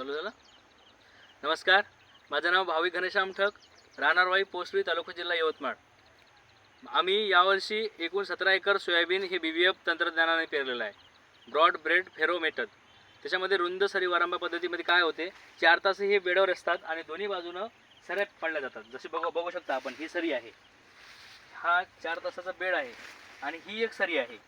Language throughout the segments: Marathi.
चालू झालं? नमस्कार माझं नाव भावी घनश्याम ठक राहणारवाई पोस्टरी तालुका जिल्हा यवतमाळ. आम्ही यावर्षी एकूण सतरा एकर सोयाबीन हे बी व्ही एफ तंत्रज्ञानाने पेरलेलं आहे. ब्रॉड ब्रेड फेरो मेथड त्याच्यामध्ये रुंद सरी वारंबा पद्धतीमध्ये काय होते? चार तास हे बेडावर असतात आणि दोन्ही बाजूनं सऱ्या पडल्या जातात. जसे बघू बघू शकता आपण ही सरी आहे. हा चार तासाचा बेड आहे आणि ही एक सरी आहे.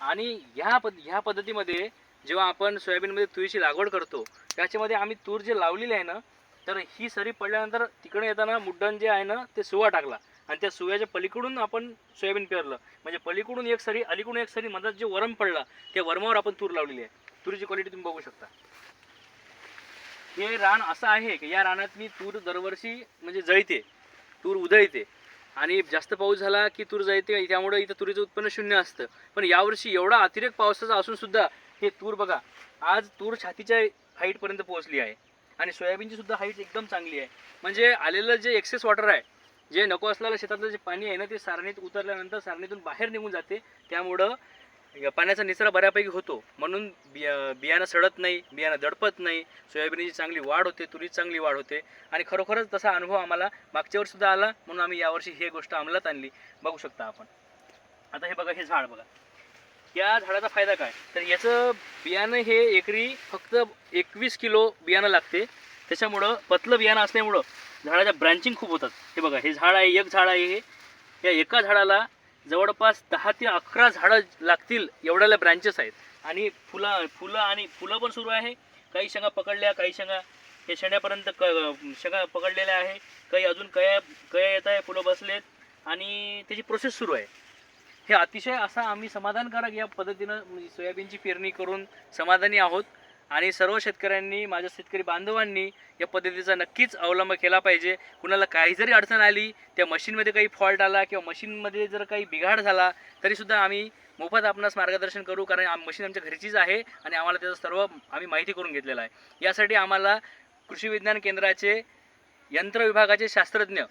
आणि ह्या पद ह्या पद्धतीमध्ये जेव्हा आपण सोयाबीनमध्ये तुरीची लागवड करतो त्याच्यामध्ये आम्ही तूर जे लावलेली आहे ना तर ही सरी पडल्यानंतर तिकडे येताना मुड्डण जे आहे ना ते सुवा टाकला. आणि त्या सुव्याच्या पलीकडून आपण सोयाबीन पेरलं. म्हणजे पलीकडून एक सरी अलीकडून एक सरी मधात जे वरम पडला त्या वरमावर आपण तूर लावलेली आहे. तुरीची क्वालिटी तुम्ही बघू शकता. हे रान असं आहे की या रानात मी तूर दरवर्षी म्हणजे जळते. तूर उधळते. आणि जास्त पाऊस झाला की तूर जळते त्यामुळे इथं तुरीचं उत्पन्न शून्य असतं. पण यावर्षी एवढा अतिरेक पावसाचा असून सुद्धा हे तूर बघा आज तूर छातीच्या हाईटपर्यंत पोहोचली आहे. आणि सोयाबीनची सुद्धा हाईट एकदम चांगली आहे. म्हणजे आलेलं जे एक्सेस वॉटर आहे जे नको असलेलं शेतातलं जे पाणी आहे ना ते सारणीत उतरल्यानंतर सारणीतून बाहेर निघून जाते. त्यामुळं पाण्याचा निचरा बऱ्यापैकी होतो. म्हणून बिया बियाणं सडत नाही बियाणं दडपत नाही. सोयाबीनची चांगली वाढ होते तुरीची चांगली वाढ होते. आणि खरोखरच तसा अनुभव आम्हाला मागच्या वर्षीसुद्धा आला. म्हणून आम्ही यावर्षी ही गोष्ट अंमलात आणली. बघू शकता आपण. आता हे बघा हे झाड बघा. या झाडाचा फायदा काय? तर याचं बियाणं हे एकरी फक्त एकवीस किलो बियाणं लागते. त्याच्यामुळं पतलं बियाणं असल्यामुळं झाडाच्या ब्रँचिंग खूप होतात. हे बघा हे झाड आहे एक झाड आहे हे. या एका झाडाला जवळपास दहा ते अकरा झाडं लागतील एवढ्याला ब्रँचेस आहेत. आणि फुलं फुलं आणि फुलं पण सुरू आहे. काही शेंगा पकडल्या काही शेंगा हे शेंड्यापर्यंत क शेंगा पकडलेल्या आहे. काही अजून कया कया येत आहे फुलं बसलेत. आणि त्याची प्रोसेस सुरू आहे. हे अतिशय असा आम्ही समाधानकारक या पद्धतीनं म्हणजे सोयाबीनची पेरणी करून समाधानी आहोत. आणि सर्व शेतकऱ्यांनी माझ्या शेतकरी बांधवांनी या पद्धतीचा नक्कीच अवलंब केला पाहिजे. कुणाला काही जरी अडचण आली त्या मशीनमध्ये काही फॉल्ट आला किंवा मशीनमध्ये जर काही बिघाड झाला तरीसुद्धा आम्ही मोफत आपणास मार्गदर्शन करू कारण आम मशीन आमच्या घरचीच आहे आणि आम्हाला त्याचं सर्व आम्ही माहिती करून घेतलेलं आहे. यासाठी आम्हाला कृषी विज्ञान केंद्राचे यंत्र विभागाचे शास्त्रज्ञ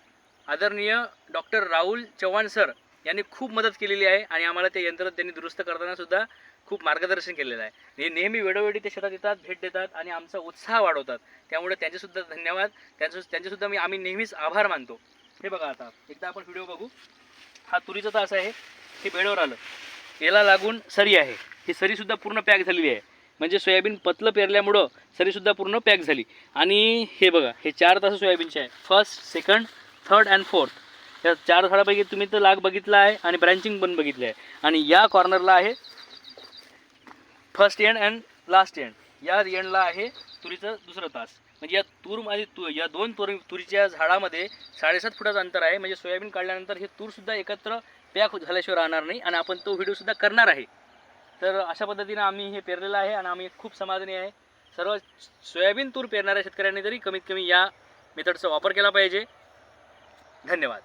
आदरणीय डॉक्टर राहुल चव्हाण सर यांनी खूप मदत केलेली आहे आणि आम्हाला ते यंत्र त्यांनी दुरुस्त करताना सुद्धा खूप मार्गदर्शन केलेलं आहे. हे नेहमी वेळोवेळी ते शेतात येतात भेट देतात आणि आमचा उत्साह वाढवतात. त्यामुळे त्यांचेसुद्धा धन्यवाद. त्यांचं त्यांचेसुद्धा मी आम्ही नेहमीच आभार मानतो. हे बघा आता एकदा आपण व्हिडिओ बघू. हा तुरीचा तास आहे. हे बेडवर आलं. याला लागून सरी आहे. ही सरीसुद्धा पूर्ण पॅक झालेली आहे. म्हणजे सोयाबीन पतलं पेरल्यामुळं सरीसुद्धा पूर्ण पॅक झाली. आणि हे बघा हे चार तास सोयाबीनचे आहे. First second third and fourth या चार झाडापैकी तुम्ही तर लाग बघितला आहे आणि ब्रँचिंग पण बघितलं आहे. आणि या कॉर्नरला आहे first end and last end या एंडला आहे तुरीचं दुसरं तास. म्हणजे या तूर आणि तू या दोन तुरी तुरीच्या झाडामध्ये साडेसात फुटाचं अंतर आहे. म्हणजे सोयाबीन काढल्यानंतर हे तूरसुद्धा एकत्र पॅक झाल्याशिवाय राहणार नाही आणि आपण तो व्हिडिओसुद्धा करणार आहे. तर अशा पद्धतीनं आम्ही हे पेरलेलं आहे आणि आम्ही खूप समाधानी आहे. सर्व सोयाबीन तूर पेरणाऱ्या शेतकऱ्यांनी तरी कमीत कमी या मेथडचा वापर केला पाहिजे. धन्यवाद.